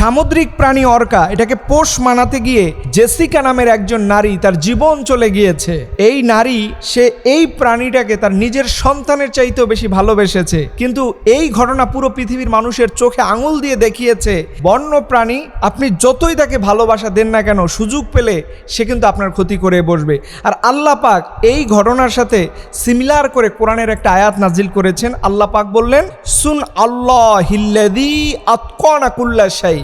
সামুদ্রিক প্রাণী অর্কা এটাকে পোষ মানাতে গিয়ে জেসিকা নামের একজন নারী তার জীবন চলে গিয়েছে। এই নারী, সে এই প্রাণীটাকে তার নিজের সন্তানের চাইতেও বেশি ভালোবেসেছে। কিন্তু এই ঘটনা পুরো পৃথিবীর মানুষের চোখে আঙুল দিয়ে দেখিয়েছে, বন্য প্রাণী, আপনি যতই তাকে ভালোবাসা দেন না কেন, সুযোগ পেলে সে কিন্তু আপনার ক্ষতি করে বসবে। আর আল্লাহ পাক এই ঘটনার সাথে সিমিলার করে কোরআনের একটা আয়াত নাজিল করেছেন। আল্লাহ পাক বললেন, সুন আল্লাহ হিল্লাদি আতকনা কুল্লা শাই।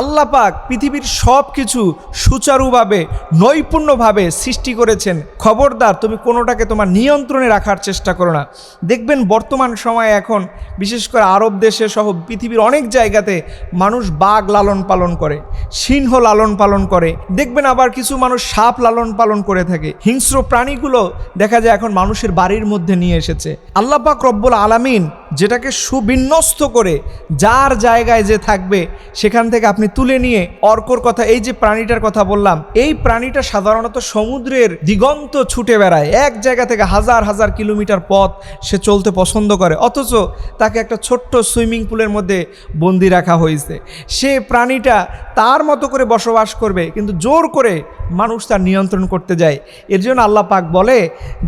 আল্লাহ পাক পৃথিবীর সব কিছু সুচারুভাবে, নৈপুণ্যভাবে সৃষ্টি করেছেন। খবরদার, তুমি কোনোটাকে তোমার নিয়ন্ত্রণে রাখার চেষ্টা করো না। দেখবেন বর্তমান সময়ে এখন, বিশেষ করে আরব দেশে সহ পৃথিবীর অনেক জায়গাতে মানুষ বাঘ লালন পালন করে, সিংহ লালন পালন করে। দেখবেন আবার কিছু মানুষ সাপ লালন পালন করে থাকে। হিংস্র প্রাণীগুলো দেখা যায় এখন মানুষের বাড়ির মধ্যে নিয়ে এসেছে। আল্লাহ পাক রব্বুল আলামিন যেটাকে সুবিন্যস্ত করে, যার জায়গায় যে থাকবে, সেখান থেকে আপনি তুলে নিয়ে অর্কর কথা, এই যে প্রাণীটার কথা বললাম, এই প্রাণীটা সাধারণত সমুদ্রের দিগন্ত ছুটে বেড়ায়। এক জায়গা থেকে হাজার হাজার কিলোমিটার পথ সে চলতে পছন্দ করে। অথচ তাকে একটা ছোট্ট সুইমিং পুলের মধ্যে বন্দি রাখা হয়েছে। সে প্রাণীটা তার মতো করে বসবাস করবে, কিন্তু জোর করে মানুষ তার নিয়ন্ত্রণ করতে যায়। এর জন্য আল্লাহ পাক বলে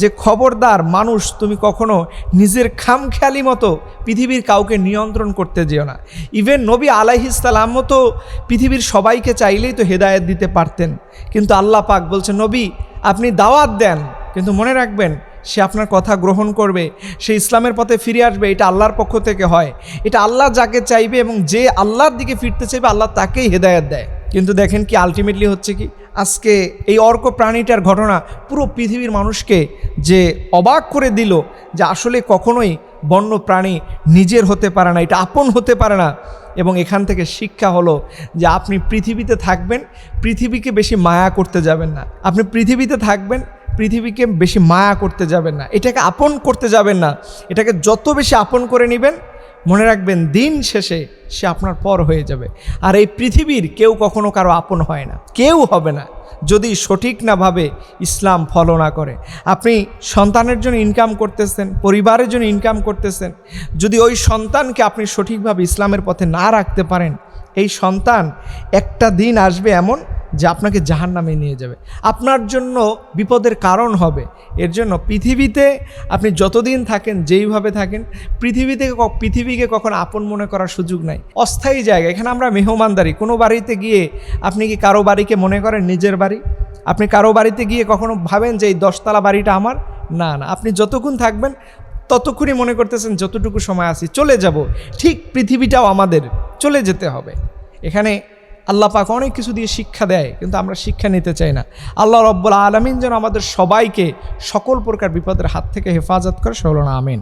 যে, খবরদার মানুষ, তুমি কখনো নিজের খামখেয়ালি মতো পৃথিবীর কাউকে নিয়ন্ত্রণ করতে যেও না। ইভেন নবী আলাইহিসালামও তো পৃথিবীর সবাইকে চাইলেই তো হেদায়েত দিতে পারতেন। কিন্তু আল্লাহ পাক বলছে নবী, আপনি দাওয়াত দেন। কিন্তু মনে রাখবেন, সে আপনার কথা গ্রহণ করবে, সে ইসলামের পথে ফিরে আসবে, এটা আল্লাহর পক্ষ থেকে হয়। এটা আল্লাহ যাকে চাইবে এবং যে আল্লাহর দিকে ফিরতে চাইবে, আল্লাহ তাকেই হেদায়ত দেয়। কিন্তু দেখেন কি আলটিমেটলি হচ্ছে কি, আজকে এই অর্ক প্রাণীটার ঘটনা পুরো পৃথিবীর মানুষকে যে অবাক করে দিল যে আসলে কখনোই বন্য প্রাণী নিজের হতে পারে না, এটা আপন হতে পারে না। এবং এখান থেকে শিক্ষা হলো যে আপনি পৃথিবীতে থাকবেন, পৃথিবীকে বেশি মায়া করতে যাবেন না। আপনি পৃথিবীতে থাকবেন, পৃথিবীকে বেশি মায়া করতে যাবেন না। এটাকে আপন করতে যাবেন না। এটাকে যত বেশি আপন করে নেবেন, মনে রাখবেন দিন শেষে সে আপনার পর হয়ে যাবে। আর এই পৃথিবীর কেউ কখনো কারও আপন হয় না, কেউ হবে না। যদি সঠিক না ভাবে ইসলাম ফলো না করে। আপনি সন্তানের জন্য ইনকাম করতেছেন, পরিবারের জন্য ইনকাম করতেছেন। যদি ওই সন্তানকে আপনি সঠিকভাবে ইসলামের পথে না রাখতে পারেন, এই সন্তান একটা দিন আসবে এমন যে আপনাকে জাহান নামে নিয়ে যাবে। আপনার জন্য বিপদের কারণ হবে। এর জন্য পৃথিবীতে আপনি যতদিন থাকেন, যেইভাবে থাকেন, পৃথিবীতে পৃথিবীকে কখনো আপন মনে করার সুযোগ নাই। অস্থায়ী জায়গা। এখানে আমরা মেহমানদারি। কোনো বাড়িতে গিয়ে আপনি কি কারও বাড়িকে মনে করেন নিজের বাড়ি? আপনি কারও বাড়িতে গিয়ে কখনো ভাবেন যে এই দশতলা বাড়িটা আমার? না না। আপনি যতক্ষণ থাকবেন, ততক্ষণই মনে করতেছেন, যতটুকু সময় আছি, চলে যাব। ঠিক পৃথিবীটাও আমাদের। চলে যেতে হবে। এখানে আল্লাহ পাক অনেক কিছু দিয়ে শিক্ষা দেয়, কিন্তু আমরা শিক্ষা নিতে চাই না। আল্লাহ রব্বুল আলমিন যেন আমাদের সবাইকে সকল প্রকার বিপদের হাত থেকে হেফাজত করে। সরল আমিন।